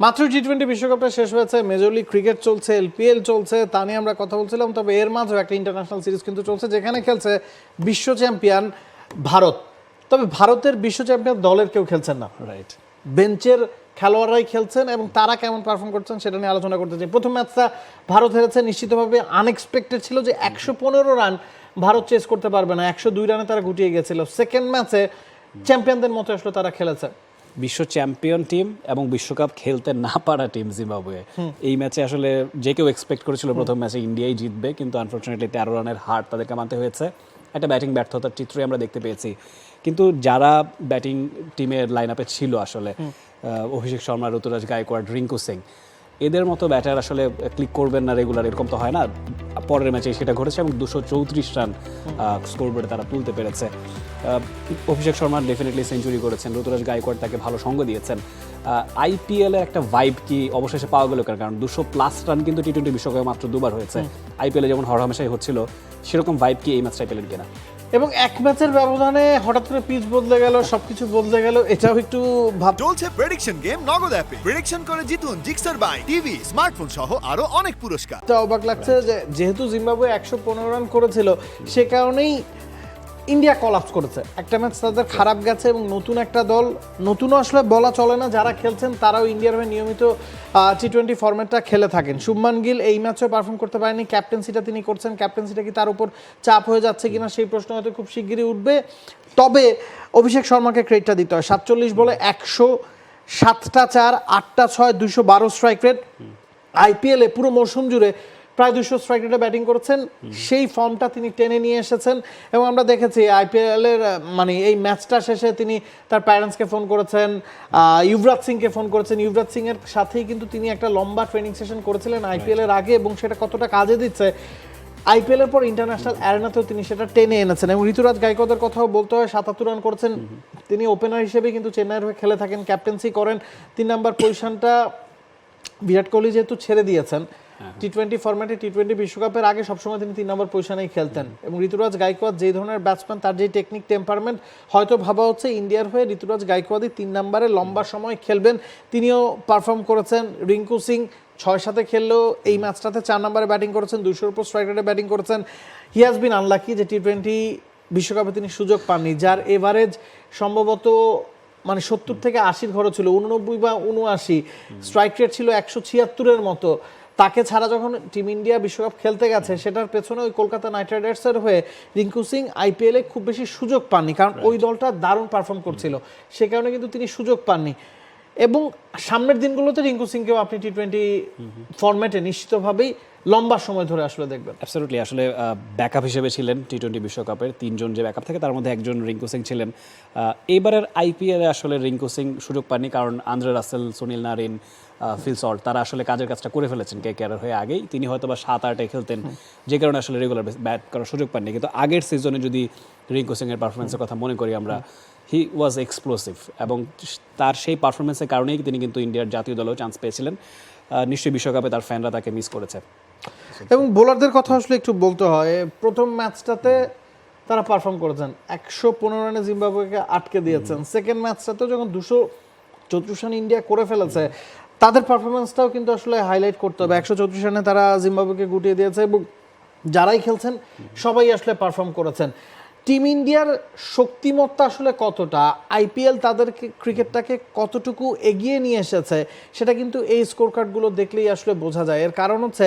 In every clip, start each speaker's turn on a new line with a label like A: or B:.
A: মাত্র T twenty বিশ্বকাপটা শেষ হয়েছে মেজর লিগ ক্রিকেট চলছে এলপিএল চলছে তা নিয়ে আমরা কথা বলছিলাম তবে এর মাঝেও একটা ইন্টারন্যাশনাল সিরিজ কিন্তু চলছে যেখানে খেলছে বিশ্ব চ্যাম্পিয়ন ভারত। তবে ভারতের বিশ্ব চ্যাম্পিয়ন দলের কেউ খেলছেন না।
B: রাইট
A: বেঞ্চের খেলোয়াড়রাই খেলছেন এবং তারা কেমন পারফর্ম করছেন সেটা নিয়ে আলোচনা করতে চাই। প্রথম ম্যাচটা ভারত হেরেছে নিশ্চিতভাবে আনএক্সপেক্টেড ছিল যে একশো পনেরো রান ভারত চেস করতে পারবে না একশো দুই রানে তারা গুটিয়ে গেছিল। সেকেন্ড ম্যাচে চ্যাম্পিয়নদের মতো আসলে তারা খেলেছে।
B: বিশ্ব চ্যাম্পিয়ন টিম এবং বিশ্বকাপ খেলতে না পারা টিম জিম্বাবুয়ে। এই ম্যাচে আসলে যে কেউ এক্সপেক্ট করেছিল প্রথম ম্যাচে ইন্ডিয়াই জিতবে কিন্তু আনফর্চুনেটলি তেরো রানের হার তাদেরকে মানতে হয়েছে। একটা ব্যাটিং ব্যর্থতার চিত্রই আমরা দেখতে পেয়েছি। কিন্তু যারা ব্যাটিং টিমের লাইন আপে ছিল আসলে অভিষেক শর্মা ঋতুরাজ গায়কোয়াড় রিঙ্কু সিং এদের মতো ব্যাটার আসলে ক্লিক করবেন না রেগুলার এরকম তো হয় না। পরের ম্যাচে সেটা ঘটেছে এবং দুশো চৌত্রিশ রান স্কোরবোর্ডে তারা তুলতে পেরেছে। অভিষেক শর্মা ডেফিনেটলি সেঞ্চুরি করেছেন। ঋতুরাজ গায়কোয়াড় তাকে ভালো সঙ্গ দিয়েছেন। আইপিএল এর একটা ভাইব কি অবশেষে পাওয়া গেল কারণ কারণ দুশো প্লাস রান কিন্তু টি টোয়েন্টি বিশ্বকাপে মাত্র দুবার হয়েছে। আইপিএলে যেমন হরহামেশাই হচ্ছিল সেরকম ভাইব কি এই ম্যাচটাই পেলেন কিনা?
A: এবং এক ম্যাচের ব্যবধানে হঠাৎ করে পিচ বদলে গেল সবকিছু বদলে গেল এটাও একটু ভাব
C: চলছে প্রেডিকশন গেম নগদ অ্যাপে প্রেডিকশন করে জিতুন জিক্সার বাই টিভি স্মার্টফোন সহ আরও অনেক পুরস্কার।
A: তা অবাক লাগছে যে যেহেতু জিম্বাবুয়ে একশো পনেরো রান করেছিল সে কারণেই ইন্ডিয়া কলাপস করেছে। একটা ম্যাচ তাদের খারাপ গেছে এবং নতুন একটা দল নতুন আসলে বলা চলে না, যারা খেলছেন তারাও ইন্ডিয়ার হয়ে নিয়মিত টি টোয়েন্টি ফর্মেটটা খেলে থাকেন। শুভমান গিল এই ম্যাচেও পারফর্ম করতে পারেনি ক্যাপ্টেন্সিটা তিনি করছেন ক্যাপ্টেন্সিটা কি তার উপর চাপ হয়ে যাচ্ছে কিনা সেই প্রশ্ন হয়তো খুব শিগগিরই উঠবে। তবে অভিষেক শর্মাকে ক্রেডিটটা দিতে হয়, সাতচল্লিশ বলে একশো সাতটা চার, আটটা ছয় দুশো বারো স্ট্রাইক রেট আইপিএলে পুরো মৌসুম জুড়ে প্রায় দুশো স্ট্রাইক রেটে ব্যাটিং করেছেন। সেই ফর্মটা তিনি টেনে নিয়ে এসেছেন এবং আমরা দেখেছি আইপিএলের মানে এই ম্যাচটা শেষে তিনি তার প্যারেন্টসকে ফোন করেছেন আহ, যুবরাজ সিংকে ফোন করেছেন। যুবরাজ সিং এর সাথেই কিন্তু তিনি একটা লম্বা ট্রেনিং সেশন করেছিলেন আইপিএল এর আগে এবং সেটা কতটা কাজে দিচ্ছে। আইপিএল এর পর ইন্টারন্যাশনাল অ্যারেনাতেও তিনি সেটা টেনে এনেছেন এবং ঋতুরাজ গায়কোয়াদের কথাও বলতে হয় সাতাত্তর রান করেছেন। তিনি ওপেনার হিসেবে কিন্তু চেন্নাইয়ের হয়ে খেলে থাকেন ক্যাপ্টেন্সি করেন। তিন নাম্বার পজিশনটা বিরাট কোহলি যেহেতু ছেড়ে দিয়েছেন টি টোয়েন্টি ফরম্যাটে টি টোয়েন্টি বিশ্বকাপের আগে সবসময় তিনি তিন নম্বর পজিশনেই খেলতেন। এবং ঋতুরাজ গাইকোয়াদ যে ধরনের ব্যাটসম্যান তার যে টেকনিক টেম্পারমেন্ট হয়তো ভাবা হচ্ছে ইন্ডিয়ার হয়ে ঋতুরাজ গায়কোয়াদই তিন নম্বরে লম্বা সময় খেলবেন। তিনিও পারফর্ম করেছেন। রিঙ্কু সিং ছয় সাথে খেললেও এই ম্যাচটাতে চার নম্বরে ব্যাটিং করেছেন দুশোর উপর স্ট্রাইক রেটে ব্যাটিং করেছেন। হি হ্যাজ বিন আনলাকি যে টি টোয়েন্টি বিশ্বকাপে তিনি সুযোগ পাননি যার এভারেজ সম্ভবত মানে সত্তর থেকে আশির ঘরে ছিল উননব্বই বা উনআশি। স্ট্রাইক রেট ছিল একশো ছিয়াত্তরের মতো। তাকে ছাড়া যখন টিম ইন্ডিয়া বিশ্বকাপ খেলতে গেছে সেটার পেছনে ওই কলকাতা নাইট রাইডার্সের হয়ে রিঙ্কু সিং আইপিএলে খুব বেশি সুযোগ পাননি কারণ ওই দলটা দারুণ পারফর্ম করছিল। সে কারণে কিন্তু তিনি সুযোগ পাননি। এবং সামনের দিনগুলোতে রিঙ্কু সিংকেও আপনি টি টোয়েন্টি ফর্ম্যাটে নিশ্চিতভাবেই লম্বা সময় ধরে আসলে দেখবেন।
B: অ্যাবসলিউটলি আসলে ব্যাকআপ হিসেবে ছিলেন টি টোয়েন্টি বিশ্বকাপের তিনজন যে ব্যাকআপ থাকে তার মধ্যে একজন রিঙ্কু সিং ছিলেন। আহ, এইবারের আইপিএলে আসলে রিঙ্কু সিং সুযোগ পাননি কারণ Andre Russell Sunil Narine Phil Salt তারা আসলে কাজের কাজটা করে ফেলেছেন কে কেয়ার হয়ে আগেই। তিনি হয়তো বা সাত আটে খেলতেন যে কারণে আসলে রেগুলার ব্যাট করার সুযোগ পাননি। কিন্তু আগের সিজনে যদি রিঙ্কু সিংয়ের পারফরমেন্সের কথা মনে করি আমরা হি ওয়াজ এক্সপ্লোসিভ এবং তার সেই পারফরমেন্সের কারণেই তিনি কিন্তু ইন্ডিয়ার জাতীয় দলেও চান্স পেয়েছিলেন। নিশ্চয়ই বিশ্বকাপে তার ফ্যানরা তাকে মিস করেছে।
A: এবং বোলারদের কথা আসলে একটু বলতে হয় প্রথম ম্যাচটাতে তারা পারফর্ম করেছেন। একশো পনেরো রানে জিম্বাবুয়েকে আটকে দিয়েছেন। সেকেন্ড ম্যাচটাতেও যখন দুশো চৌত্রিশ রান ইন্ডিয়া করে ফেলেছে তাদের পারফরমেন্সটাও কিন্তু আসলে হাইলাইট করতে হবে। একশো চৌত্রিশ রানে তারা জিম্বাবুয়েকে গুটিয়ে দিয়েছে এবং যারাই খেলছেন সবাই আসলে পারফর্ম করেছেন। টিম ইন্ডিয়ার শক্তিমত্তা আসলে কতটা? আইপিএল তাদের ক্রিকেটটাকে কতটুকু এগিয়ে নিয়ে এসেছে, সেটা কিন্তু এই স্কোর কার্ডগুলো দেখলেই আসলে বোঝা যায়। এর কারণ হচ্ছে,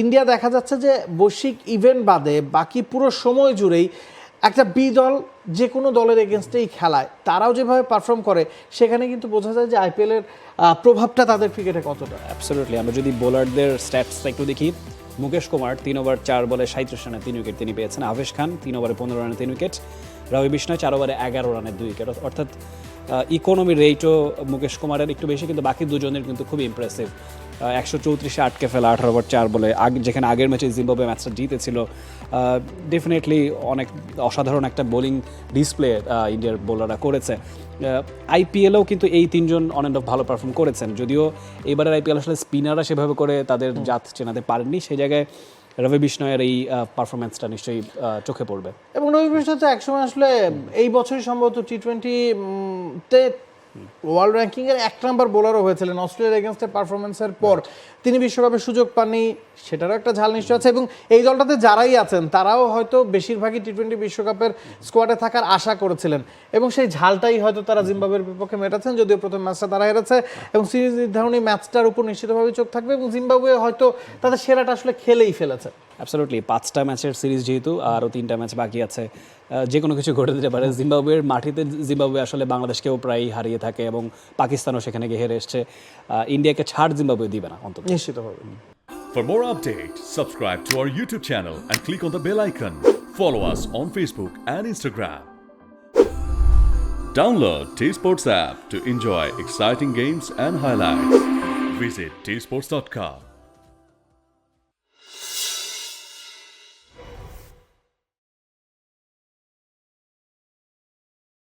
A: ইন্ডিয়া দেখা যাচ্ছে যে বৈশ্বিক ইভেন্ট বাদে বাকি পুরো সময় জুড়েই একটা বি দল যে কোনো দলের এগেনস্টেই খেলায়। তারাও যেভাবে পারফর্ম করে, সেখানে কিন্তু বোঝা যায় যে আইপিএলের প্রভাবটা তাদের ক্রিকেটে কতটা।
B: অ্যাবসলিউটলি আমরা যদি বোলারদের স্ট্যাটসটা একটু দেখি মুকেশ কুমার তিন ওভার চার বলে সাঁত্রিশ রানে তিন উইকেট তিনি পেয়েছেন। আবেশ খান তিন ওভারে পনেরো রানে তিন উইকেট। রবি বিষ্ণয় চার ওভারে এগারো রানের দুই উইকেট। অর্থাৎ ইকোনমি রেটও মুকেশ কুমারের একটু বেশি কিন্তু বাকি দুজনের কিন্তু খুবই ইমপ্রেসিভ একশো চৌত্রিশে আটকে ফেলা আঠারো ওভার চার বলে। আগে যেখানে আগের ম্যাচে জিম্বাবুয়ে ম্যাচটা জিতেছিল ডেফিনেটলি অনেক অসাধারণ একটা বোলিং ডিসপ্লে ইন্ডিয়ার বোলাররা করেছে। আইপিএলেও কিন্তু এই তিনজন অন অফ ভালো পারফর্ম করেছেন। যদিও এবারের আইপিএল আসলে স্পিনাররা সেভাবে করে তাদের জাত চেনাতে পারেননি। সেই জায়গায় রবি বিষ্ণয়ের এই পারফরমেন্সটা নিশ্চয়ই চোখে পড়বে।
A: এবং রবি বিষ্ণু তো একসময় আসলে এই বছরই সম্ভবত টি টোয়েন্টি তে ওয়ার্ল্ড র্যাঙ্কিং এর এক নাম্বার বোলারও হয়েছিলেন অস্ট্রেলিয়ার এগেনস্টে পারফরমেন্সের পর। তিনি বিশ্বকাপের সুযোগ পাননি, সেটারও একটা ঝাল নিশ্চয় আছে এবং এই দলটাতে যারাই আছেন, তারাও হয়তো বেশিরভাগই টি টোয়েন্টি বিশ্বকাপের স্কোয়াডে থাকার আশা করেছিলেন এবং সেই ঝালটাই হয়তো তারা জিম্বাবুয়ের বিপক্ষে মেটাচ্ছেন, যদিও প্রথম ম্যাচটা তারা হেরেছে এবং সিরিজ নির্ধারণী ম্যাচটার উপর নিশ্চিতভাবে চোখ থাকবে এবং জিম্বাবুয়ে হয়তো তাদের সেরাটা আসলে খেলেই ফেলেছে।
B: অ্যাবসলুটলি পাঁচটা ম্যাচের সিরিজ যেহেতু আরও তিনটা ম্যাচ বাকি আছে যে কোনো কিছু ঘটে যেতে পারে জিম্বাবুয়ের মাটিতে জিম্বাবুয়ে আসলে বাংলাদেশকেও প্রায় হারিয়ে থাকে এবং পাকিস্তানও সেখানে গিয়ে হেরে এসছে ইন্ডিয়াকে ছাড় জিম্বাবুয়ে দিবে না অন্তত
A: নিশ্চিতভাবে
D: For more updates, subscribe to our YouTube channel and click on the bell icon. Follow us on Facebook and Instagram. Download T Sports app to enjoy exciting games and highlights. Visit tsports.com.